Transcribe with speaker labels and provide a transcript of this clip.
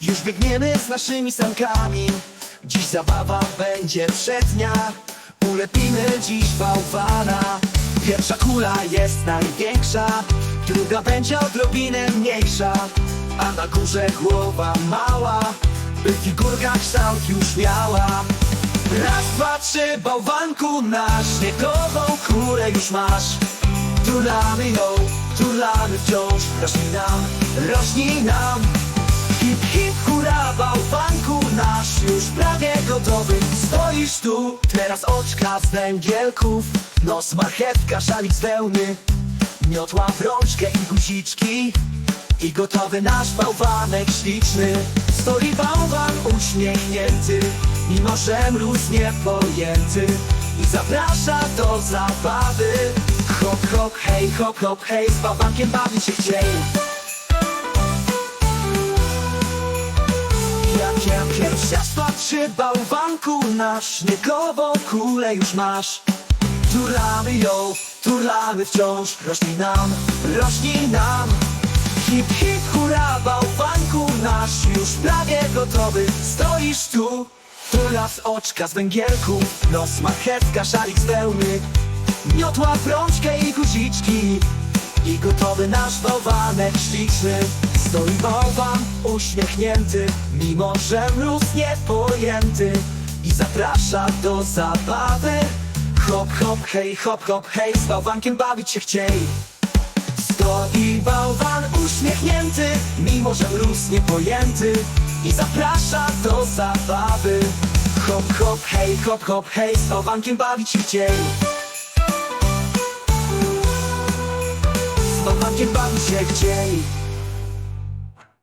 Speaker 1: Dziś biegniemy z naszymi sankami Dziś zabawa będzie przednia. Ulepimy dziś bałwana. Pierwsza kula jest największa. Druga będzie odrobinę mniejsza. A na górze głowa mała By figurka kształt już miała. Raz, dwa, trzy, bałwanku nasz Śniegową kulę już masz. Turlamy ją, turlamy wciąż. Rośnij nam, rośnij nam Hip, hip, hura, bałwanku nasz Już prawie gotowy, stoisz tu Teraz oczka z węgielków Nos, marchewka, szalik z wełny. Miotła w rączkę i guziczki I gotowy nasz bałwanek śliczny. Stoi bałwan uśmiechnięty Mimo że mróz niepojęty. I zaprasza do zabawy. Hop, hop, hej, hop, hop, hej Z bałwankiem bawić się chciej Ja pierwsza patrzy bałwanku nasz. Śniegową kulę już masz. Turlamy ją, turlamy wciąż. Rośnij nam, rośnij nam. Hip, hip, hura, bałwanku nasz. Już prawie gotowy, stoisz tu. Teraz oczka z węgielków Nos, marchewka, szalik z wełny. Miotła w rączkę i guziczki. I gotowy nasz bałwanek śliczny Stoi bałwan uśmiechnięty Mimo że mróz niepojęty. I zaprasza do zabawy. Hop, hop, hej, hop, hop, hej Z bałwankiem bawić się chciej. Stoi bałwan uśmiechnięty Mimo że mróz niepojęty. I zaprasza do zabawy. Hop, hop, hej, hop, hop, hej Z bałwankiem bawić się chciej. Z bałwankiem bawić się chciej